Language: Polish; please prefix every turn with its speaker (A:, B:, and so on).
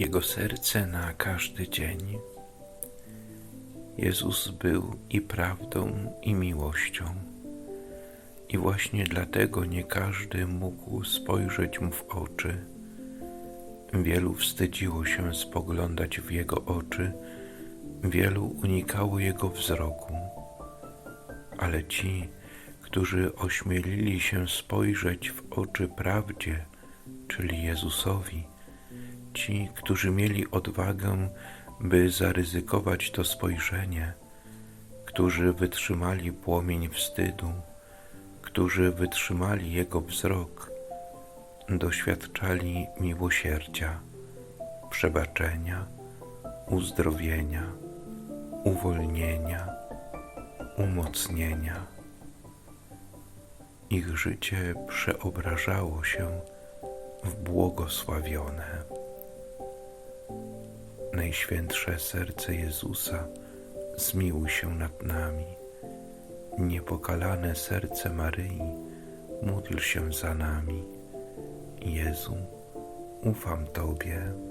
A: Jego serce na każdy dzień. Jezus był i prawdą, i miłością. I właśnie dlatego nie każdy mógł spojrzeć mu w oczy. Wielu wstydziło się spoglądać w jego oczy, wielu unikało jego wzroku. Ale ci, którzy ośmielili się spojrzeć w oczy prawdzie, czyli Jezusowi, ci, którzy mieli odwagę, by zaryzykować to spojrzenie, którzy wytrzymali płomień wstydu, którzy wytrzymali Jego wzrok, doświadczali miłosierdzia, przebaczenia, uzdrowienia, uwolnienia, umocnienia. Ich życie przeobrażało się w błogosławione. Najświętsze serce Jezusa, zmiłuj się nad nami. Niepokalane serce Maryi, módl się za nami. Jezu, ufam Tobie.